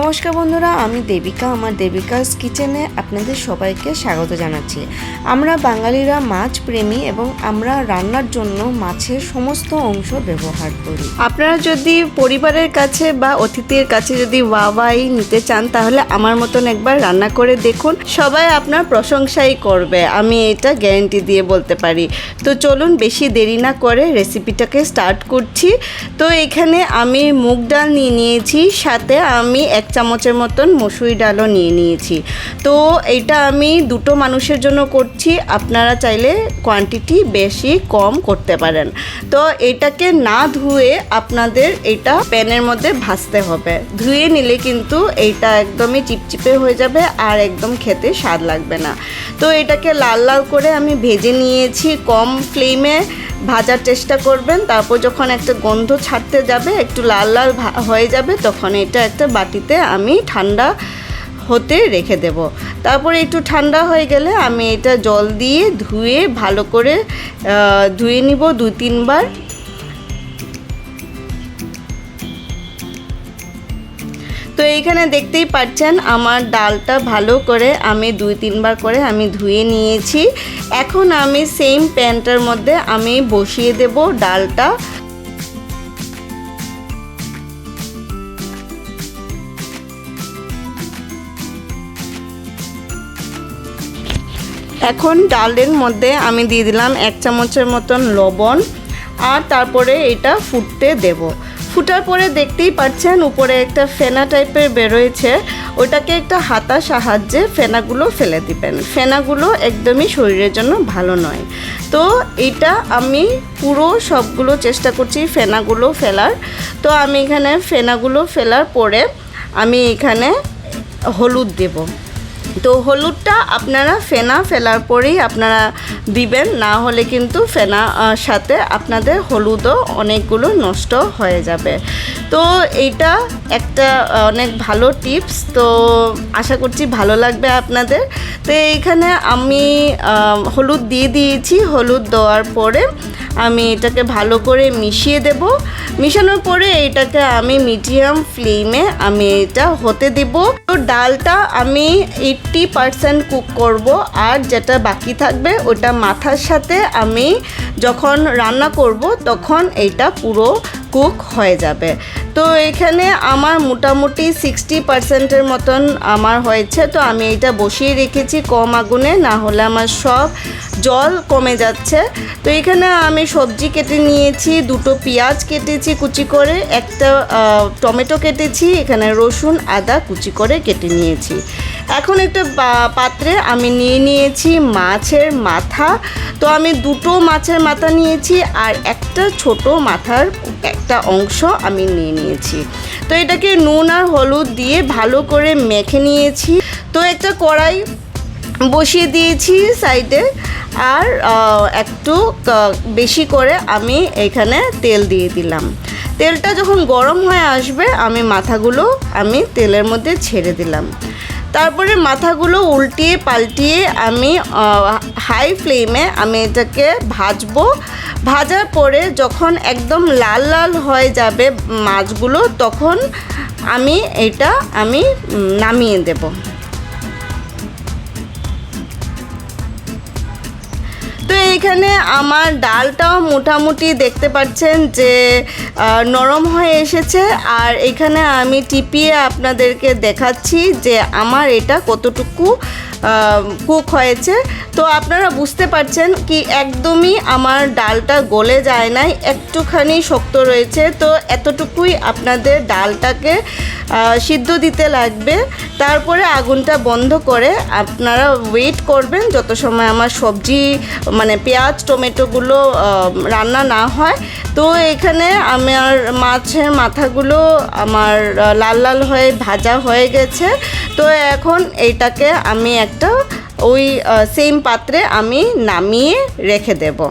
নমস্কার বন্ধুরা, আমি দেবিকা, আমার দেবিকাস কিচেনে আপনাদের সবাইকে স্বাগত জানাচ্ছি। আমরা বাঙালিরা মাছ প্রেমী এবং আমরা রান্নার জন্য মাছের সমস্ত অংশ ব্যবহার করি। আপনারা যদি পরিবারের কাছে বা অতিথির কাছে যদি ওয়াওয়াই নিতে চান, তাহলে আমার মতন একবার রান্না করে দেখুন। সবাই আপনার প্রশংসাই করবে, আমি এটা গ্যারেন্টি দিয়ে বলতে পারি। তো চলুন বেশি দেরি না করে রেসিপিটাকে স্টার্ট করছি। তো এখানে আমি মুগ ডাল নিয়ে নিয়েছি, সাথে আমি এক চামচের মতন মসুরি ডালও নিয়ে নিয়েছি। তো এটা আমি দুটো মানুষের জন্য করছি, আপনারা চাইলে কোয়ান্টিটি বেশি কম করতে পারেন। তো এটাকে না ধুয়ে আপনাদের এটা প্যানের মধ্যে ভাজতে হবে। ধুয়ে নিলে কিন্তু এইটা একদমই চিপচিপে হয়ে যাবে আর একদম খেতে স্বাদ লাগবে না। তো এটাকে লাল লাল করে আমি ভেজে নিয়েছি কম ফ্লেমে ভাজার চেষ্টা করবেন, তারপর যখন একটা গন্ধ ছাড়তে যাবে, একটু লাল লাল হয়ে যাবে, তখন এটা একটা বাটিতে আমি ঠান্ডা হতে রেখে দেব। তারপরে একটু ঠান্ডা হয়ে গেলে আমি এটা জল দিয়ে ধুয়ে ভালো করে ধুয়ে নিব দু তিনবার তো এইখানে দেখতেই পাচ্ছেন, আমার ডালটা ভালো করে আমি দুই তিনবার করে আমি ধুয়ে নিয়েছি। এখন আমি সেম প্যানটার মধ্যে আমি বসিয়ে দেব ডালটা। এখন ডালের মধ্যে আমি দিয়ে দিলাম এক চামচের মতন লবণ, আর তারপরে এটা ফুটতে দেব। ফুটার পরে দেখতেই পাচ্ছেন, উপরে একটা ফেনা টাইপের বেরোয়েছে। ওটাকে একটা হাতা সাহায্যে ফেনাগুলো ফেলে দিবেন। ফেনাগুলো একদমই শরীরের জন্য ভালো নয়। তো এটা আমি পুরো সবগুলো চেষ্টা করছি ফেনাগুলো ফেলার। তো আমি এখানে ফেনাগুলো ফেলার পরে আমি এখানে হলুদ দেবো। তো হলুদটা আপনারা ফেনা ফেলার পরেই আপনারা দিবেন, না হলে কিন্তু ফেনা সাথে আপনাদের হলুদও অনেকগুলো নষ্ট হয়ে যাবে। তো এইটা একটা অনেক ভালো টিপস, তো আশা করছি ভালো লাগবে আপনাদের। তো এইখানে আমি হলুদ দিয়ে দিয়েছি, হলুদ দেওয়ার পরে আমি এটাকে ভালো করে মিশিয়ে দেব। মিশানোর পরে এটাকে আমি মিডিয়াম ফ্লেমে আমি এটা হতে দেব। তো ডালটা আমি এইটটি পারসেন্ট কুক করব আর যেটা বাকি থাকবে ওটা মাথার সাথে আমি যখন রান্না করব তখন এটা পুরো কুক হয়ে যাবে। তো এখানে আমার মোটামুটি সিক্সটি পার্সেন্টের মতন আমার হয়েছে। তো আমি এটা বসিয়ে রেখেছি কম আগুনে, না হলে আমার সব জল কমে যাচ্ছে। তো এখানে আমি সবজি কেটে নিয়েছি, দুটো পেঁয়াজ কেটেছি কুচি করে, একটা টমেটো কেটেছি, এখানে রসুন, আদা কুচি করে কেটে নিয়েছি। এখন একটা পাত্রে আমি নিয়ে নিয়েছি মাছের মাথা। তো আমি দুটো মাছের মাথা নিয়েছি আর একটা ছোট মাথার একটা অংশ আমি নিয়ে নিয়েছি। তো এটাকে নুন আর হলুদ দিয়ে ভালো করে মেখে নিয়েছি। তো একটা কড়াই বসিয়ে দিয়েছি সাইডে আর একটু বেশি করে আমি এখানে তেল দিয়ে দিলাম। তেলটা যখন গরম হয়ে আসবে আমি মাথাগুলো আমি তেলের মধ্যে ছেড়ে দিলাম। তারপরে মাথাগুলো উল্টিয়ে পাল্টিয়ে আমি হাই ফ্লেমে আমি এটাকে ভাজবো। ভাজার পরে যখন একদম লাল লাল হয়ে যাবে মাছগুলো, তখন আমি এটা আমি নামিয়ে দেবো। তো এইখানে আমার ডালটাও মোটামুটি দেখতে পাচ্ছেন যে নরম হয়ে এসেছে। আর এখানে আমি টিপিয়ে আপনাদেরকে দেখাচ্ছি যে আমার এটা কতটুকু কুক হয়েছে। তো আপনারা বুঝতে পারছেন কি একদমই আমার ডালটা গলে যায় নাই, একটুখানি শক্ত রয়েছে। তো এতটুকুই আপনাদের ডালটাকে সিদ্ধ দিতে লাগবে। তারপরে আগুনটা বন্ধ করে আপনারা ওয়েট করবেন যত সময় আমার সবজি মানে পেঁয়াজ, টমেটোগুলো রান্না না হয়। তো এখানে আমার মাছের মাথাগুলো আমার লাল লাল হয়ে ভাজা হয়ে গেছে। তো এখন এইটাকে আমি একটা ওই সেম পাত্রে আমি নামিয়ে রেখে দেবো।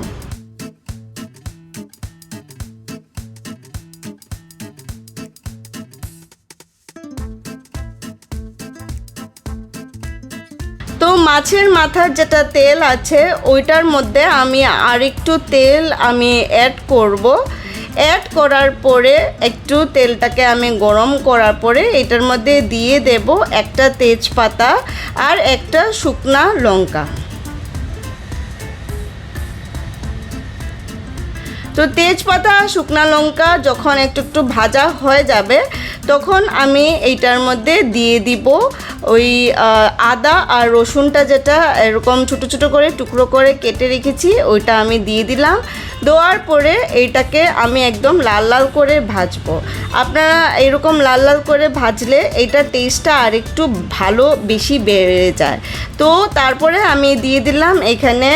তো মাছের মাথার যেটা তেল আছে, ওইটার মধ্যে আমি আরেকটু তেল আমি অ্যাড করব। অ্যাড করার পরে একটু তেলটাকে আমি গরম করার পরে এটার মধ্যে দিয়ে দেব একটা তেজপাতা আর একটা শুকনা লঙ্কা। তো তেজপাতা, শুকনা লঙ্কা যখন একটু একটু ভাজা হয়ে যাবে, তখন আমি এইটার মধ্যে দিয়ে দিব ওই আদা আর রসুনটা যেটা এরকম ছোটো ছোটো করে টুকরো করে কেটে রেখেছি, ওইটা আমি দিয়ে দিলাম। দেওয়ার পরে এইটাকে আমি একদম লাল লাল করে ভাজবো। আপনারা এরকম লাল লাল করে ভাজলে এইটা টেস্টটা আর একটু ভালো বেশি বেড়ে যায়। তো তারপরে আমি দিয়ে দিলাম এখানে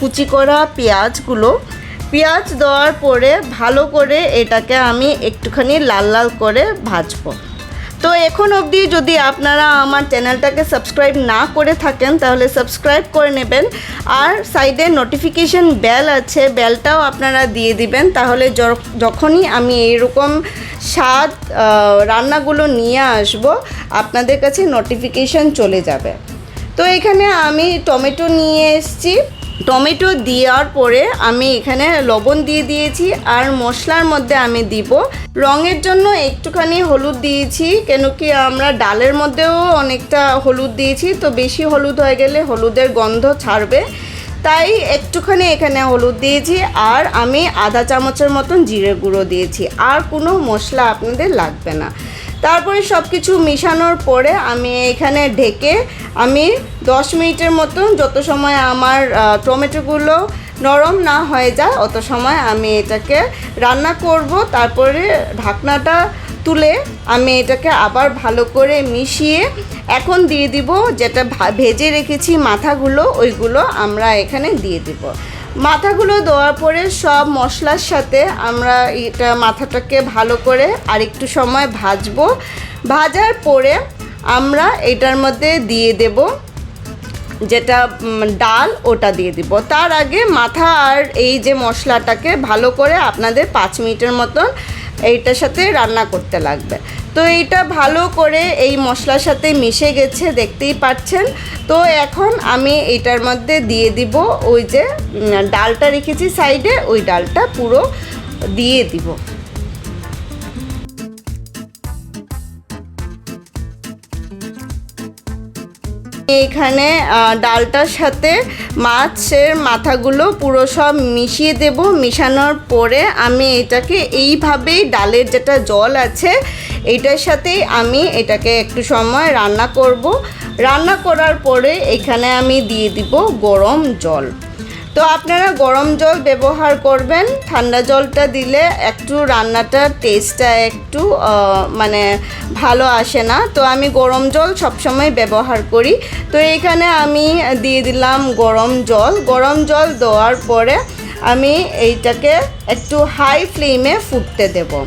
কুচি করা পেঁয়াজগুলো। পেঁয়াজ দেওয়ার পরে ভালো করে এটাকে আমি একটুখানি লাল লাল করে ভাজবো। তো এখন অবধি যদি আপনারা আমার চ্যানেলটাকে সাবস্ক্রাইব না করে থাকেন, তাহলে সাবস্ক্রাইব করে নেবেন। আর সাইডে নোটিফিকেশন বেল আছে বেলটাও আপনারা দিয়ে দিবেন। তাহলে যখনই আমি এরকম স্বাদ রান্নাগুলো নিয়ে আসব, আপনাদের কাছে নোটিফিকেশন চলে যাবে। তো এখানে আমি টমেটো নিয়ে এসেছি। টমেটো দেওয়ার পরে আমি এখানে লবণ দিয়ে দিয়েছি আর মশলার মধ্যে আমি দিব। রঙের জন্য একটুখানি হলুদ দিয়েছি, কেন কি আমরা ডালের মধ্যেও অনেকটা হলুদ দিয়েছি, তো বেশি হলুদ হয়ে গেলে হলুদের গন্ধ ছাড়বে। তাই একটুখানি এখানে হলুদ দিয়েছি আর আমি আধা চামচের মতন জিরে গুঁড়ো দিয়েছি। আর কোনো মশলা আপনাদের লাগবে না। তারপরে সব কিছু মিশানোর পরে আমি এখানে ঢেকে আমি দশ মিনিটের মতন যত সময় আমার টমেটোগুলো নরম না হয়ে যায়, অত সময় আমি এটাকে রান্না করব। তারপরে ঢাকনাটা তুলে আমি এটাকে আবার ভালো করে মিশিয়ে এখন দিয়ে দিব, যেটা ভেজে রেখেছি মাথাগুলো, ওইগুলো আমরা এখানে দিয়ে দিব। মাথাগুলো দেওয়ার পরে সব মশলার সাথে আমরা এটা মাথাটাকে ভালো করে আরেকটু সময় ভাজবো। ভাজার পরে আমরা এটার মধ্যে দিয়ে দেব যেটা ডাল, ওটা দিয়ে দিব। তার আগে মাথা আর এই যে মশলাটাকে ভালো করে আপনাদের পাঁচ মিনিটের মতন এইটার সাথে রান্না করতে লাগবে। তো এইটা ভালো করে এই মশলার সাথে মিশে গেছে, দেখতেই পাচ্ছেন। তো এখন আমি এটার মধ্যে দিয়ে দিব ওই যে ডালটা রেখেছি সাইডে, ওই ডালটা পুরো দিয়ে দিব। এইখানে আহ, ডালটার সাথে মাছের মাথাগুলো পুরো সব মিশিয়ে দেব। মিশানোর পরে আমি এটাকে এইভাবেই ডালের যেটা জল আছে এটার সাথেই আমি এটাকে একটু সময় রান্না করব। রান্না করার পরে এখানে আমি দিয়ে দিব গরম জল। তো আপনারা গরম জল ব্যবহার করবেন। ঠান্ডা জলটা দিলে একটু রান্নাটার টেস্টটা একটু মানে ভালো আসে না। তো আমি গরম জল সবসময় ব্যবহার করি। তো এইখানে আমি দিয়ে দিলাম গরম জল। গরম জল দেওয়ার পরে আমি এইটাকে একটু হাই ফ্লেমে ফুটতে দেবো।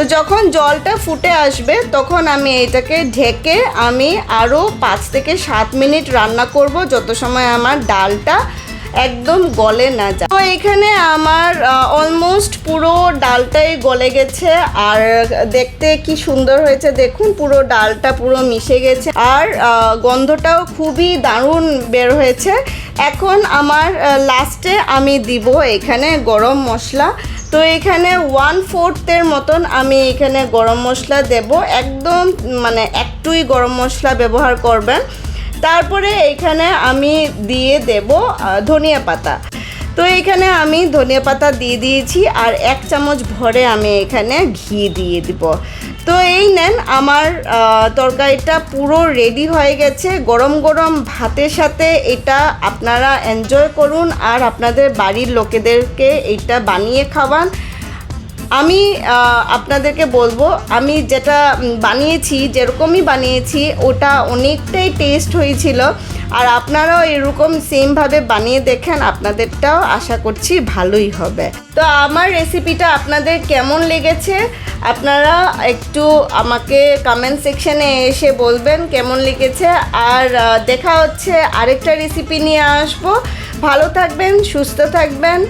তো যখন জলটা ফুটে আসবে, তখন আমি এটাকে ঢেকে আমি আরও পাঁচ থেকে সাত মিনিট রান্না করব, যত সময় আমার ডালটা একদম গলে না যায় তো এখানে আমার অলমোস্ট পুরো ডালটাই গলে গেছে। আর দেখতে কি সুন্দর হয়েছে দেখুন, পুরো ডালটা পুরো মিশে গেছে। আর গন্ধটাও খুবই দারুণ বের হয়েছে। এখন আমার লাস্টে আমি দিব এখানে গরম মশলা। তো এখানে ওয়ান ফোর্থের মতন আমি এখানে গরম মশলা দেব। একদম মানে একটুই গরম মশলা ব্যবহার করবেন। তারপরে এখানে আমি দিয়ে দেব ধনিয়া পাতা। তো এখানে আমি ধনিয়া পাতা দিয়ে দিয়েছি আর এক চামচ ভরে আমি এখানে ঘি দিয়ে দিব। তো এই নেন, আমার তরকারিটা পুরো রেডি হয়ে গেছে। গরম গরম ভাতের সাথে এটা আপনারা এনজয় করুন আর আপনাদের বাড়ির লোকেদেরকে এটা বানিয়ে খাওয়ান। আমি আপনাদেরকে বলব, আমি যেটা বানিয়েছি, যেরকমই বানিয়েছি, ওটা অনেকটাই টেস্ট হয়েছিল। আর আপনারাও এরকম সেমভাবে বানিয়ে দেখেন, আপনাদেরটাও আশা করছি ভালোই হবে। তো আমার রেসিপিটা আপনাদের কেমন লেগেছে? আপনারা একটু আমাকে কমেন্ট সেকশানে এসে বলবেন কেমন লেগেছে। আর দেখা হচ্ছে আরেকটা রেসিপি নিয়ে আসব। ভালো থাকবেন, সুস্থ থাকবেন।